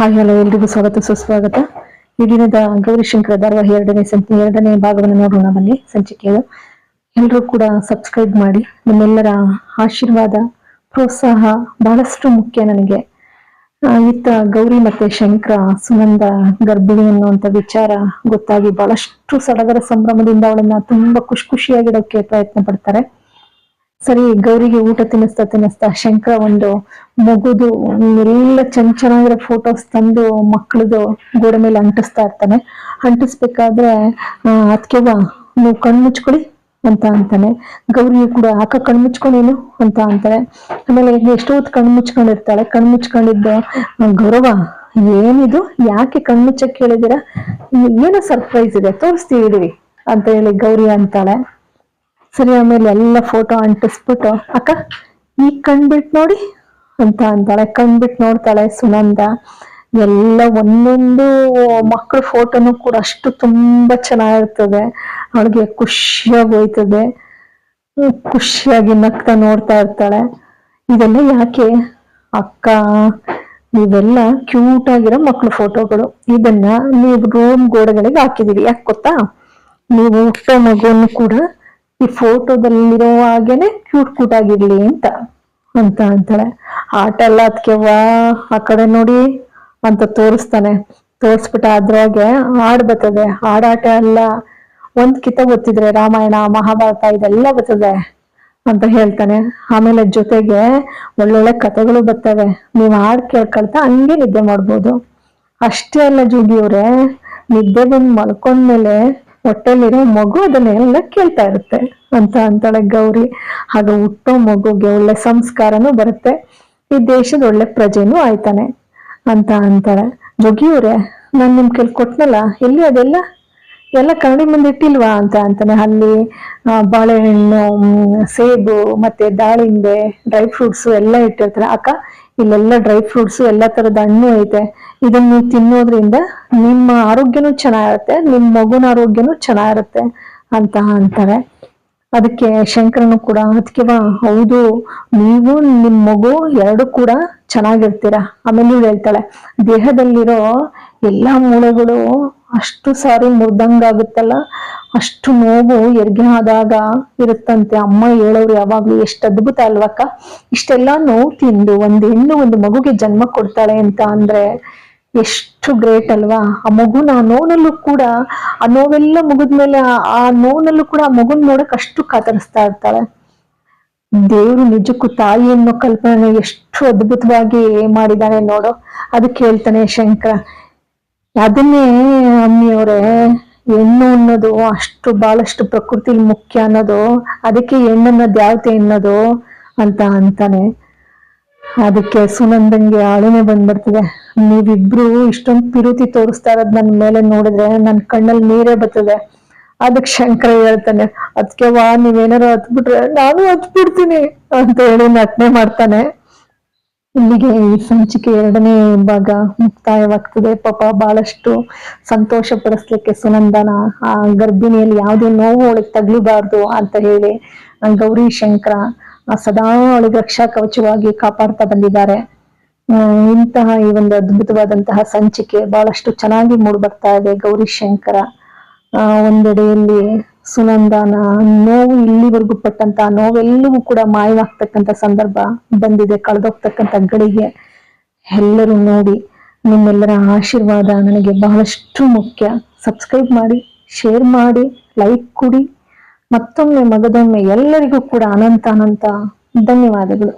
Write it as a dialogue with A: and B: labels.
A: Hi hello ಎಲ್ರಿಗೂ ಸ್ವಾಗತ, ಸುಸ್ವಾಗತ. ಈ ದಿನದ ಗೌರಿಶಂಕರ ಧಾರವಾಹ ಎರಡನೇ ಸಂಚಿ ಎರಡನೇ ಭಾಗವನ್ನು ನೋಡೋಣ ಬನ್ನಿ ಸಂಚಿಕೆಯಲ್ಲಿ ಎಲ್ಲರೂ ಕೂಡ ಸಬ್ಸ್ಕ್ರೈಬ್ ಮಾಡಿ, ನಿಮ್ಮೆಲ್ಲರ ಆಶೀರ್ವಾದ, ಪ್ರೋತ್ಸಾಹ ಬಹಳಷ್ಟು ಮುಖ್ಯ ನನಗೆ. ಇತ್ತ ಗೌರಿ ಮತ್ತೆ ಶಂಕರ ಸುನಂದ ಗರ್ಭಿಣಿ ಅನ್ನುವಂತ ವಿಚಾರ ಗೊತ್ತಾಗಿ ಬಹಳಷ್ಟು ಸಡಗರ ಸಂಭ್ರಮದಿಂದ ಅವಳನ್ನ ತುಂಬಾ ಖುಷಿ ಖುಷಿಯಾಗಿಡೋಕೆ ಪ್ರಯತ್ನ ಪಡ್ತಾರೆ. ಸರಿ, ಗೌರಿಗೆ ಊಟ ತಿನ್ನಿಸ್ತಾ ತಿನ್ನಿಸ್ತಾ ಶಂಕರ ಒಂದು ಮಗುದು, ಎಲ್ಲ ಚೆನ್ನ ಚೆನ್ನಾಗಿರೋ ಫೋಟೋಸ್ ತಂದು ಮಕ್ಕಳದು ಗೋಡೆ ಮೇಲೆ ಅಂಟಿಸ್ತಾ ಇರ್ತಾನೆ. ಅಂಟಿಸ್ಬೇಕಾದ್ರೆ ಅದಕ್ಕೆ ನೀವು ಕಣ್ಣು ಮುಚ್ಕೊಳ್ಳಿ ಅಂತ ಅಂತಾನೆ. ಗೌರಿಯು ಕೂಡ ಅಕ್ಕ ಕಣ್ಣು ಮುಚ್ಕೊಂಡೇನು ಅಂತ ಅಂತಾನೆ. ಆಮೇಲೆ ಎಷ್ಟೋ ಹೊತ್ತು ಕಣ್ಣು ಮುಚ್ಕೊಂಡಿರ್ತಾಳೆ? ಕಣ್ಣು ಮುಚ್ಕೊಂಡಿದ್ದು ಗೌರವ, ಏನಿದು? ಯಾಕೆ ಕಣ್ಣು ಮುಚ್ಚಕ್ಕೆ ಕೇಳಿದಿರ ಏನೋ ಸರ್ಪ್ರೈಸ್ ಇದೆ, ತೋರಿಸ್ತೀವಿ ಅಂತ ಹೇಳಿ ಗೌರಿ ಅಂತಾಳೆ. ಸರಿ, ಆಮೇಲೆ ಎಲ್ಲ ಫೋಟೋ ಅಂಟಿಸ್ಬಿಟ್ಟು, ಅಕ್ಕ ಈಗ ಕಣ್ಬಿಟ್ಟು ನೋಡಿ ಅಂತ ಅಂತಾಳೆ ಕಣ್ಬಿಟ್ಟು ನೋಡ್ತಾಳೆ ಸುನಂದ. ಎಲ್ಲ ಒಂದೊಂದು ಮಕ್ಕಳ ಫೋಟೋನು ಕೂಡ ಅಷ್ಟು ತುಂಬಾ ಚೆನ್ನಾಗಿರ್ತದೆ. ಅವಳಿಗೆ ಖುಷಿಯಾಗಿ ಹೋಯ್ತದೆ. ಖುಷಿಯಾಗಿ ನಗ್ತಾ ನೋಡ್ತಾ ಇರ್ತಾಳೆ. ಇದೆಲ್ಲ ಯಾಕೆ? ಅಕ್ಕ, ಇವೆಲ್ಲ ಕ್ಯೂಟ್ ಆಗಿರೋ ಮಕ್ಕಳ ಫೋಟೋಗಳು ಇದನ್ನ ನೀವು ರೂಮ್ ಗೋಡೆಗಳಿಗೆ ಹಾಕಿದೀವಿ ಯಾಕೆ ಗೊತ್ತಾ? ನೀವು ಹುಟ್ಟೋ ಮಗುವನ್ನು ಕೂಡ ಈ ಫೋಟೋದಲ್ಲಿರೋ ಹಾಗೇನೆ ಕ್ಯೂಟ್ ಕ್ಯೂಟ್ ಆಗಿರ್ಲಿ ಅಂತ. ಅಂತ ಅಂತಾಳೆ. ಆಟ ಎಲ್ಲ ಅದಕ್ಕೆ ವಾ ಆ ಕಡೆ ನೋಡಿ ಅಂತ ತೋರಿಸ್ತಾನೆ. ತೋರಿಸ್ಬಿಟ್ಟ ಅದ್ರಾಗೆ ಹಾಡ್ ಬರ್ತದೆ. ಹಾಡಾಟ ಎಲ್ಲ ಒಂದ್ ಕಿತ ಗೊತ್ತಿದ್ರೆ ರಾಮಾಯಣ, ಮಹಾಭಾರತ ಇದೆಲ್ಲ ಬರ್ತದೆ ಅಂತ ಹೇಳ್ತಾನೆ. ಆಮೇಲೆ ಜೊತೆಗೆ ಒಳ್ಳೊಳ್ಳೆ ಕಥೆಗಳು ಬರ್ತವೆ. ನೀವು ಹಾಡ್ ಕೇಳ್ಕೊಳ್ತಾ ಹಂಗೆ ನಿದ್ದೆ ಮಾಡ್ಬೋದು. ಅಷ್ಟೇ ಅಲ್ಲ ಜೋಗಿಯವ್ರೆ ನಿದ್ದೆ ಬಂದು ಮಲ್ಕೊಂಡ್ಮೇಲೆ ಹೊಟ್ಟೆಲಿರೋ ಮಗು ಅದನ್ನೆಲ್ಲ ಕೇಳ್ತಾ ಇರುತ್ತೆ. ಅಂತ ಅಂತಾಳೆ ಗೌರಿ ಆಗ ಹುಟ್ಟೋ ಮಗುಗೆ ಒಳ್ಳೆ ಸಂಸ್ಕಾರನೂ ಬರುತ್ತೆ. ಈ ದೇಶದ ಒಳ್ಳೆ ಪ್ರಜೆನೂ ಆಯ್ತಾನೆ. ಅಂತ ಅಂತಾಳೆ ಜೋಗಿಯವ್ರೆ, ನಾನ್ ನಿಮ್ ಕೇಳಿ ಕೊಟ್ನಲ್ಲ, ಎಲ್ಲಿ ಅದೆಲ್ಲ? ಎಲ್ಲ ಕನ್ನಡಿ ಮುಂದೆ ಇಟ್ಟಿಲ್ವಾ ಅಂತ ಅಂತಾನೆ. ಅಲ್ಲಿ ಬಾಳೆಹಣ್ಣು ಸೇಬು, ಮತ್ತೆ ದಾಳಿಂಬೆ ಡ್ರೈ ಫ್ರೂಟ್ಸ್ ಎಲ್ಲ ಇಟ್ಟಿರ್ತಾರೆ. ಅಕ್ಕ, ಇಲ್ಲೆಲ್ಲ ಡ್ರೈ ಫ್ರೂಟ್ಸ್ ಎಲ್ಲ ತರದ ಹಣ್ಣು ಐತೆ. ಇದನ್ನ ನೀವು ತಿನ್ನೋದ್ರಿಂದ ನಿಮ್ಮ ಆರೋಗ್ಯನೂ ಚೆನ್ನಾಗಿರುತ್ತೆ ನಿಮ್ಮ ಮಗುನ ಆರೋಗ್ಯನೂ ಚೆನ್ನಾಗಿರುತ್ತೆ ಅಂತ ಅಂತಾರೆ. ಅದಕ್ಕೆ ಶಂಕರನು ಕೂಡ ಅದಕ್ಕೆ ಹೌದು, ನೀವು ನಿಮ್ಮ ಮಗು ಎರಡು ಕೂಡ ಚೆನ್ನಾಗಿರ್ತೀರ. ಆಮೇಲೆ ಹೇಳ್ತಾಳೆ, ದೇಹದಲ್ಲಿರೋ ಎಲ್ಲಾ ಮೂಳೆಗಳು ಅಷ್ಟು ಸಾರಿ ಮುರ್ದಂಗಾಗುತ್ತಲ್ಲ ಅಷ್ಟು ನೋವು ಎರ್ಗೆ ಆದಾಗ ಇರುತ್ತಂತೆ. ಅಮ್ಮ ಹೇಳೋರು ಯಾವಾಗ್ಲೂ ಎಷ್ಟು ಅದ್ಭುತ ಅಲ್ವಕ್ಕ? ಇಷ್ಟೆಲ್ಲಾ ನೋವು ತಿಂದು ಒಂದ್ ಹೆಣ್ಣು ಒಂದು ಮಗುಗೆ ಜನ್ಮ ಕೊಡ್ತಾಳೆ ಅಂತ ಅಂದ್ರೆ ಎಷ್ಟು ಗ್ರೇಟ್ ಅಲ್ವಾ? ಆ ಮಗುನ ಆ ನೋವನಲ್ಲೂ ಕೂಡ, ಆ ನೋವೆಲ್ಲ ಮುಗಿದ್ಮೇಲೆ ಆ- ನೋವನಲ್ಲೂ ಕೂಡ ಆ ಮಗುನ್ ನೋಡಕ್ ಅಷ್ಟು ಕಾತರಿಸ್ತಾ ಇರ್ತಾಳೆ. ದೇವ್ರು ನಿಜಕ್ಕೂ ತಾಯಿ ಅನ್ನೋ ಕಲ್ಪನೆ ಎಷ್ಟು ಅದ್ಭುತವಾಗಿ ಮಾಡಿದಾನೆ ನೋಡು. ಅದಕ್ಕೆ ಹೇಳ್ತಾನೆ ಶಂಕರ ಅದನ್ನೇ ಅಮ್ಮಿಯವರೇ ಹೆಣ್ಣು ಅನ್ನೋದು ಅಷ್ಟು ಬಹಳಷ್ಟು ಪ್ರಕೃತಿಲಿ ಮುಖ್ಯ ಅನ್ನೋದು, ಅದಕ್ಕೆ ಹೆಣ್ಣನ್ನ ದ್ಯಾವತೆ ಅನ್ನೋದು ಅಂತ ಅಂತಾನೆ. ಅದಕ್ಕೆ ಸುನಂದಂಗೆ ಅಳುನೆ ಬಂದ್ಬಿಡ್ತದೆ. ನೀವಿಬ್ರು ಇಷ್ಟೊಂದು ಪಿರುತಿ ತೋರಿಸ್ತಾ ಇರೋದ್ ನನ್ ಮೇಲೆ ನೋಡಿದ್ರೆ ನನ್ ಕಣ್ಣಲ್ಲಿ ನೀರೇ ಬರ್ತದೆ. ಅದಕ್ಕೆ ಶಂಕರ ಹೇಳ್ತಾನೆ ಅದಕ್ಕೆ ವಾ, ನೀವೇನಾರು ಹತ್ಬಿಟ್ರೆ ನಾನು ಹತ್ಬಿಡ್ತೀನಿ ಅಂತ ಹೇಳಿ ನಟನೆ ಮಾಡ್ತಾನೆ. ಇಲ್ಲಿಗೆ ಈ ಸಂಚಿಕೆ ಎರಡನೇ ಭಾಗ ಮುಕ್ತಾಯವಾಗ್ತದೆ. ಪಾಪ ಬಹಳಷ್ಟು ಸಂತೋಷ ಪಡಿಸ್ಲಿಕ್ಕೆ ಸುನಂದನ ಆ ಗರ್ಭಿಣಿಯಲ್ಲಿ ಯಾವುದೇ ನೋವು ಅವಳಿಗೆ ತಗ್ಲಿಬಾರ್ದು ಅಂತ ಹೇಳಿ ಗೌರಿ ಶಂಕರ ಸದಾ ಅವಳಿಗೆ ರಕ್ಷಾ ಕವಚವಾಗಿ ಕಾಪಾಡ್ತಾ ಬಂದಿದ್ದಾರೆ. ಇಂತಹ ಈ ಒಂದು ಅದ್ಭುತವಾದಂತಹ ಸಂಚಿಕೆ ಬಹಳಷ್ಟು ಚೆನ್ನಾಗಿ ಮೂಡ್ ಬರ್ತಾ ಇದೆ ಗೌರಿ ಶಂಕರ. ಆ, ಒಂದೆಡೆಯಲ್ಲಿ ಸುನಂದನ ನೋವು ಇಲ್ಲಿವರೆಗೂ ಪಟ್ಟಂತ, ನೋವೆಲ್ಲವೂ ಕೂಡ ಮಾಯವಾಗ್ತಕ್ಕಂಥ ಸಂದರ್ಭ ಬಂದಿದೆ. ಕಳೆದೋಗ್ತಕ್ಕಂಥ ಗಳಿಗೆ ಎಲ್ಲರೂ ನೋಡಿ, ನಿಮ್ಮೆಲ್ಲರ ಆಶೀರ್ವಾದ ನನಗೆ ಬಹಳಷ್ಟು ಮುಖ್ಯ. ಸಬ್ಸ್ಕ್ರೈಬ್ ಮಾಡಿ ಶೇರ್ ಮಾಡಿ ಲೈಕ್ ಕೊಡಿ. ಮತ್ತೊಮ್ಮೆ, ಮಗದೊಮ್ಮೆ ಎಲ್ಲರಿಗೂ ಕೂಡ ಅನಂತ ಅನಂತ ಧನ್ಯವಾದಗಳು.